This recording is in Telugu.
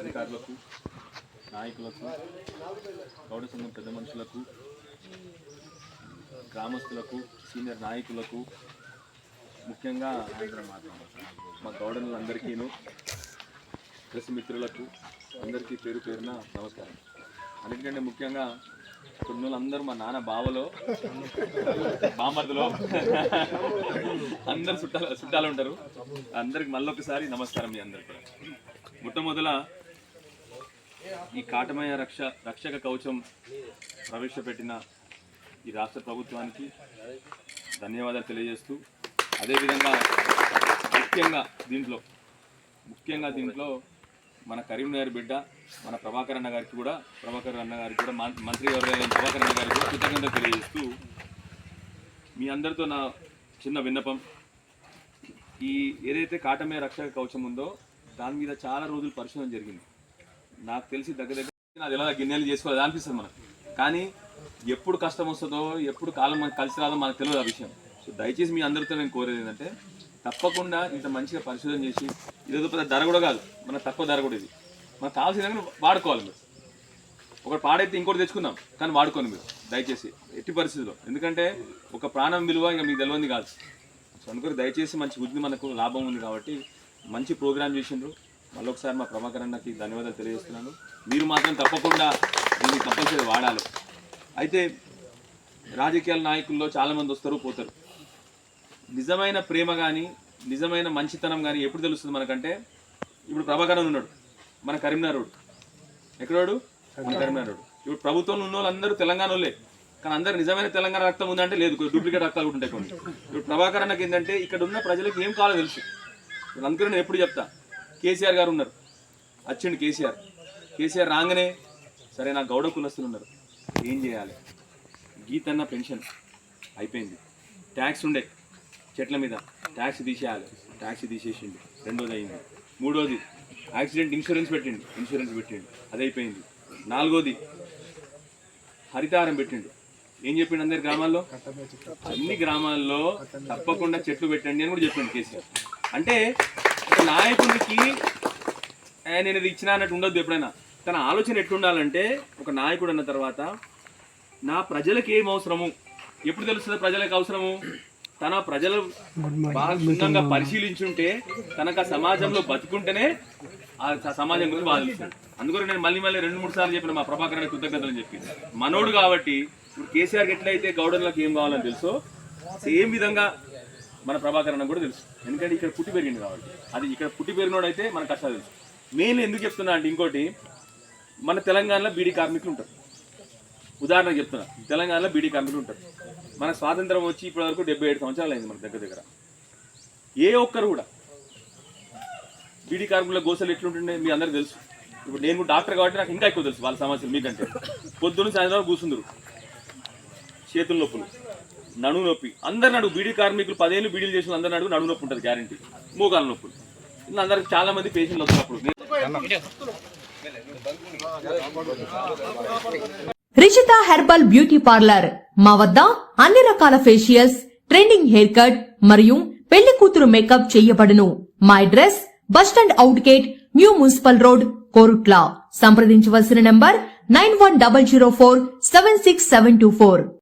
అధికారులకు నాయకులకు గౌడ సంఘం పెద్ద మనుషులకు గ్రామస్తులకు సీనియర్ నాయకులకు ముఖ్యంగా మా గౌడనులందరికీను ప్రెస్ మిత్రులకు అందరికీ పేరు పేరున నమస్కారం. అన్నిటికంటే ముఖ్యంగా కొన్ని అందరూ మా నాన్న బావలో బామర్దులో అందరు చుట్టాలు చుట్టాలు ఉంటారు. అందరికి మళ్ళొకసారి నమస్కారం మీ అందరికి. మొట్టమొదల ఈ కాటమయ రక్ష రక్షక కవచం ప్రవేశపెట్టిన ఈ రాష్ట్ర ప్రభుత్వానికి ధన్యవాదాలు తెలియజేస్తూ అదేవిధంగా ముఖ్యంగా దీంట్లో ముఖ్యంగా దీంట్లో మన కరీంనగర్ బిడ్డ మన ప్రభాకర్ అన్న గారికి కూడా ప్రభాకర్ అన్న గారికి కూడా మం- మంత్రి వర్గైన ప్రభాకర్ అన్న గారికి కూడా కృతజ్ఞత తెలియజేస్తూ మీ అందరితో నా చిన్న విన్నపం. ఈ ఏదైతే కాటమే రక్షక కవచం ఉందో దాని మీద చాలా రోజులు పరిశోధన జరిగింది. నాకు తెలిసి దగ్గర దగ్గర అది ఎలా గిన్నెలు చేసుకోవాలి అనిపిస్తుంది మనకు. కానీ ఎప్పుడు కష్టం వస్తుందో ఎప్పుడు కాలం మనకు కలిసి రాదో మనకు తెలియదు ఆ విషయం. సో దయచేసి మీ అందరితో నేను కోరేది ఏంటంటే తప్పకుండా ఇంత మంచిగా పరిశోధన చేసి ఇదేదో పెద్ద ధర కూడా కాదు మన తక్కువ ధర కూడా ఇది. మనకు కావాల్సిన వాడుకోవాలి మీరు. ఒకటి పాడైతే ఇంకోటి తెచ్చుకుందాం కానీ వాడుకోండి మీరు దయచేసి. ఎట్టి పరిస్థితిలో ఎందుకంటే ఒక ప్రాణం విలువ ఇంకా మీకు తెలియంది కాదు. సో అందుకని దయచేసి మంచి బుద్ధి మనకు లాభం ఉంది కాబట్టి మంచి ప్రోగ్రామ్ చేసిండ్రు. మళ్ళొకసారి మా ప్రభాకర్ అన్నకి ధన్యవాదాలు తెలియజేస్తున్నాను. మీరు మాత్రం తప్పకుండా దీన్ని తప్పనిసరి వాడాలి. అయితే రాజకీయాల నాయకుల్లో చాలామంది వస్తారు పోతారు. నిజమైన ప్రేమ కానీ నిజమైన మంచితనం కానీ ఎప్పుడు తెలుస్తుంది మనకంటే? ఇప్పుడు ప్రభాకరన్ ఉన్నాడు మన కరీంనగర్ రోడ్. ఎక్కడోడు మన కరీంనగర్ రోడ్. ఇప్పుడు ప్రభుత్వంలో ఉన్న వాళ్ళందరూ తెలంగాణ వాళ్ళే. కానీ అందరు నిజమైన తెలంగాణ రక్తం ఉందంటే లేదు డూప్లికేట్ రక్తాలు కూడా ఉంటాయి కొన్ని. ఇప్పుడు ప్రభాకర్ అన్నకి ఏంటంటే ఇక్కడ ఉన్న ప్రజలకు ఏం కావాలో తెలుసు. అందుకని నేను ఎప్పుడు చెప్తా. కేసీఆర్ గారు ఉన్నారు. వచ్చిండు కేసీఆర్. కేసీఆర్ రాగానే సరే నా గౌడ కులస్తులు ఉన్నారు. ఏం చేయాలి? గీతన్న పెన్షన్ అయిపోయింది. ట్యాక్స్ ఉండే. చెట్ల మీద ట్యాక్స్ తీసేయాలి. ట్యాక్స్ తీసేసిండు. రెండోది అయింది మూడోది యాక్సిడెంట్ ఇన్సూరెన్స్ పెట్టిండు. ఇన్సూరెన్స్ పెట్టిండు. అది అయిపోయింది నాలుగోది హరితారం పెట్టిండు. ఏం చెప్పిండు అందరి గ్రామాల్లో? అన్ని గ్రామాల్లో తప్పకుండా చెట్లు పెట్టండి అని కూడా చెప్పిండు కేసీఆర్. అంటే ఒక నాయకునికి నేను ఇది ఇచ్చిన అన్నట్టు ఉండొద్దు ఎప్పుడైనా. తన ఆలోచన ఎట్లుండాలంటే ఒక నాయకుడు అన్న తర్వాత నా ప్రజలకు ఏం అవసరము? ఎప్పుడు తెలుస్తుంది ప్రజలకు అవసరము? తన ప్రజలు బాగా పరిశీలించుంటే తనకు ఆ సమాజంలో బతుకుంటేనే ఆ సమాజం గురించి బాగా తెలుస్తుంది. అందుకని నేను మళ్ళీ మళ్ళీ రెండు మూడు సార్లు చెప్పిన మా ప్రభాకర్ అనే కృతజ్ఞతలు అని చెప్పి. మనోడు కాబట్టి ఇప్పుడు కేసీఆర్కి ఎట్లయితే గౌడర్లకు ఏం కావాలని తెలుసో సేమ్ విధంగా మన ప్రభాకర్ అన్న కూడా తెలుసు. ఎందుకంటే ఇక్కడ పుట్టి పెరిగింది కాబట్టి. అది ఇక్కడ పుట్టి పెరిగినోడైతే మన కష్టాలు తెలుసు. మెయిన్ ఎందుకు చెప్తున్నా అంటే ఇంకోటి మన తెలంగాణలో బీడీ కార్మికులు ఉంటారు. ఉదాహరణకు చెప్తున్నా తెలంగాణలో బీడీ కార్మికులు ఉంటారు. మన స్వాతంత్రం వచ్చి ఇప్పటి వరకు డెబ్బై ఏడు సంవత్సరాలు అయింది మన దగ్గర దగ్గర. ఏ ఒక్కరు కూడా బీడీ కార్మికుల గోసలు ఎట్లుంటుండే మీ అందరికీ తెలుసు. ఇప్పుడు నేను డాక్టర్ కాబట్టి నాకు ఇంకా ఎక్కువ తెలుసు వాళ్ళ సమస్యలు మీకంటే. పొద్దున్న సాయంత్రం కూర్చుందరు. చేతుల నొప్పులు. నడుము నొప్పి. అందరు నడుగు బీడీ కార్మికులు పదేళ్ళు బీడీలు చేసిన అందరు నడుగు నడుము నొప్పి ఉంటుంది గ్యారంటీ మోకాల నొప్పులు ఇలా అందరికి చాలా మంది పేషెంట్లు వస్తున్నప్పుడు. Rishitha herbal beauty parlour. మా వద్ద అన్ని రకాల ఫేషియల్స్ ట్రెండింగ్ హెయిర్ కట్ మరియు పెళ్ళి కూతురు మేకప్ చేయబడును. మా address bus stand out gate new municipal road Korutla. సంప్రదించవలసిన number nine one double zero four seven six seven two four